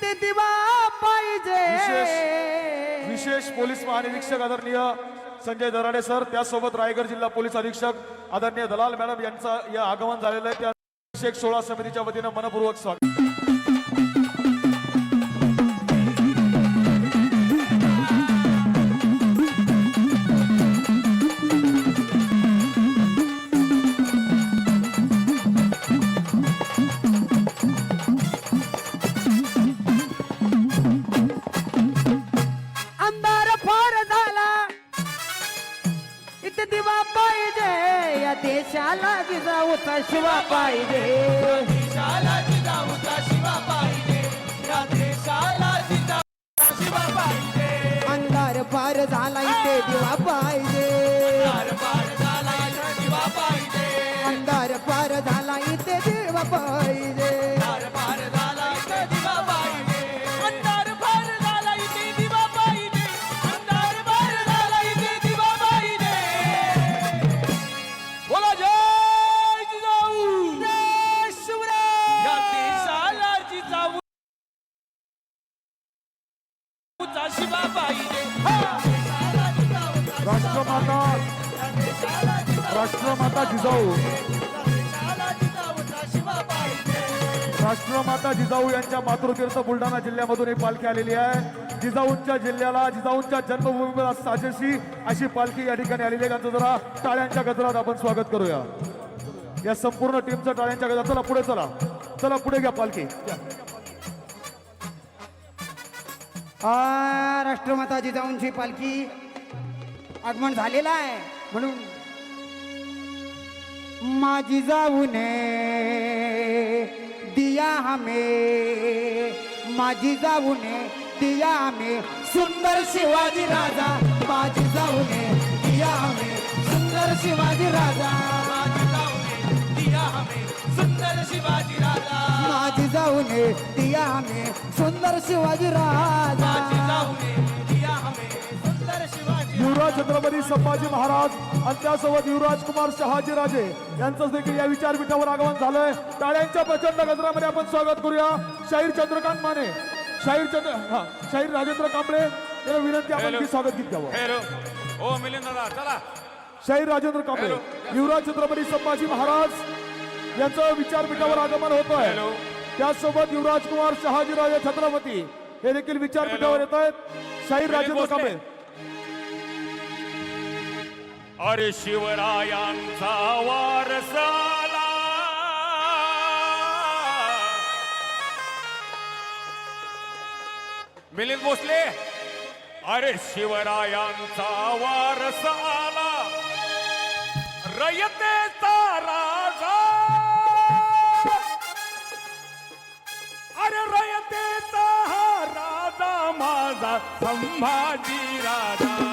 इथे दिवा पाहिजे. विशेष विशेष पोलीस महानिरीक्षक आदरणीय संजय दराडे सर त्यासोबत रायगड जिल्हा पोलीस अधीक्षक आदरणीय दलाल मॅडम यांचा या आगमन झालेलं आहे. त्या अभिषेक सोळा समितीच्या वतीनं मनपूर्वक स्वागत. शिवा पाहिजे. देशाला जिजाऊचा शिवा पाहिजे. या देशाला जिजाऊचा शिवा पाहिजे. अंधार फार झाला इथे दिवा पाहिजे. पार पार झाला इथं दिवा पाहिजे. अंधार फार झाला इथे दिवा पाहिजे. राष्ट्रमाता राष्ट्रमाता जिजाऊ. राष्ट्रमाता जिजाऊ यांच्या मातृतीर्थ बुलढाणा जिल्ह्यामधून ही पालखी आलेली आहे. जिजाऊंच्या जिल्ह्याला जिजाऊंच्या जन्मभूमीला साजेशी अशी पालखी या ठिकाणी आलेली आहे. त्यांचं जरा टाळ्यांच्या गजरात आपण स्वागत करूया. या संपूर्ण टीमचं टाळ्यांच्या गजरात चला पुढे चला. चला पुढे घ्या पालखी. राष्ट्रमाता जिजाऊंची पालखी आगमन झालेला आहे. म्हणून माझी जाऊने दिया हमे माझी जाऊने दिया हमे सुंदर शिवाजी राजा माझी जाऊने दिया हमे सुंदर शिवाजी राजा. माझी जाऊने दिया हमे सुंदर शिवाजी राजा. माझी जाऊने दिया हमें सुंदर शिवाजी युवराज छत्रपती संभाजी महाराज आणि त्यासोबत युवराज कुमार शहाजी राजे यांचं देखील या विचारपीठावर आगमन झालंय. टाळ्यांच्या प्रचंड गजरामध्ये आपण स्वागत करूया. शाहीर चंद्रकांत माने. शाहीर चंद्र हा शाहीर राजेंद्र कांबळे यांना विनंती आपण की स्वागत गीत द्यावं. हॅलो ओ मिलिंद दादा चला. शाहीर राजेंद्र कांबळे युवराज छत्रपती संभाजी महाराज यांचं विचारपीठावर आगमन होत आहे. त्याचसोबत युवराज कुमार शहाजीराजे छत्रपती हे देखील विचारपीठावर येत आहेत. शाहीर राजेंद्र भोसले. कांबळे. अरे शिवरायांचा वारसाला मिलिंद भोसले. अरे शिवरायांचा वारसाला रयतेचा संभाजी राजा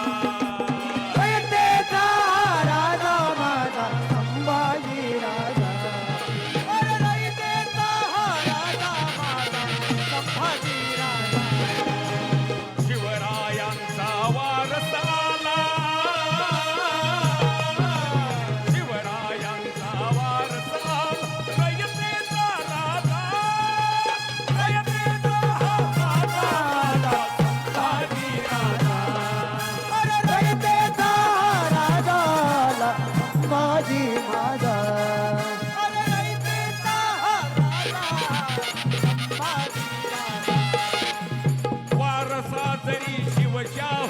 जरी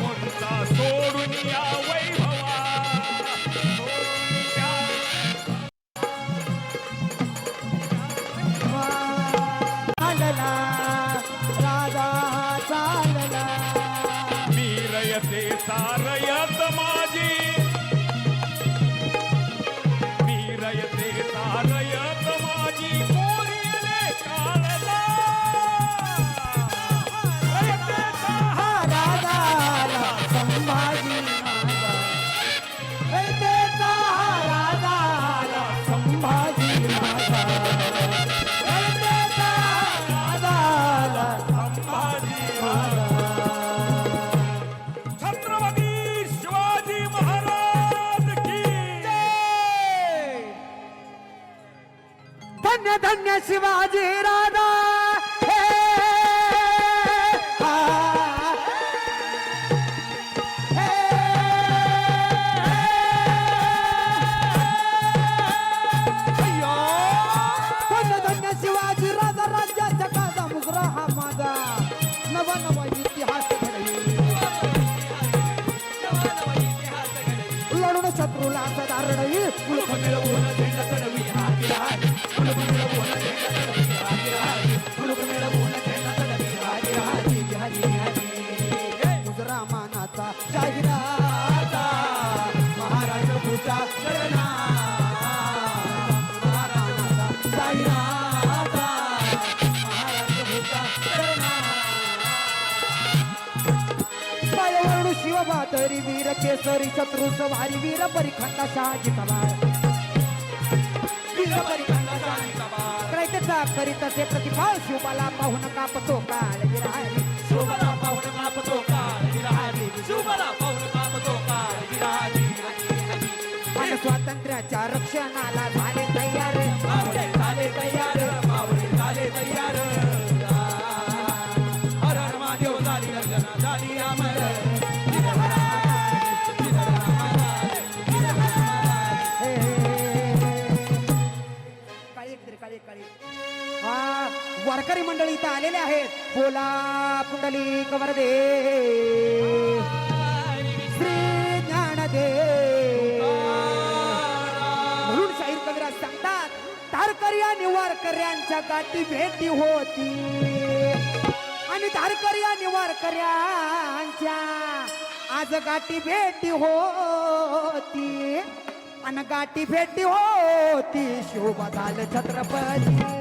धन्य धन्य शिवाजी राजा भूचा करना पायवळू वीर केसरी शत्रू सवारी वीर परिखंडा शहाजी कबार वीर परिखंड शाही कबार क्रैतचा करीत असे प्रतिफळ शिवबाला पाहून कापतो काळ विरारी. शुभला पाहून कापतो काळ विराजी शुभला पाहून कापतो काळ विराजी आणि स्वातंत्र्याच्या रक्षणाला आलेले आहेत. बोला पुंडलिक वरदे श्री ज्ञानदे. म्हणून शाहीर कविराज सांगतात तारकर्या निवारकर्यांच्या गाठी भेटी होती. आणि तारकर्या निवारकर्यांच्या आज गाठी भेटी होती. आणि गाठी भेटी होती. शोभा झालं छत्रपती.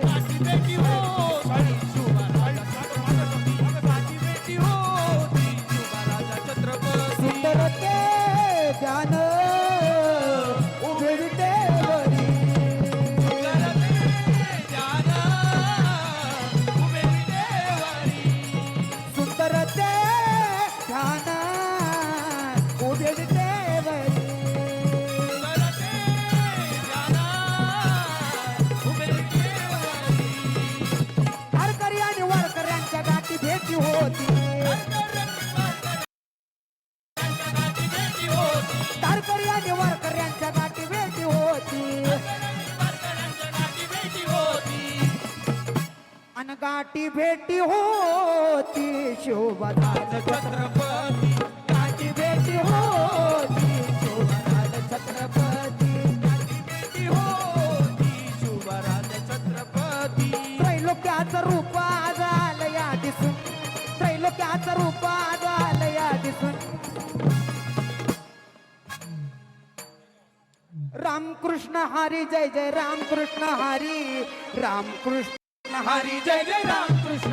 अनगाठी भेटी होती शोभनाथ छत्रपती. गाठी भेटी होती शोभा छत्रपती. गाठी भेटी होती शोभा छत्रपती. त्रैलोक्याचं रूप आज या दिसून. त्रैलोक्याचं रूप आज या दिसून. रामकृष्ण हरी जय जय रामकृष्ण हरी. रामकृष्ण हरी जय जय राम कृष्ण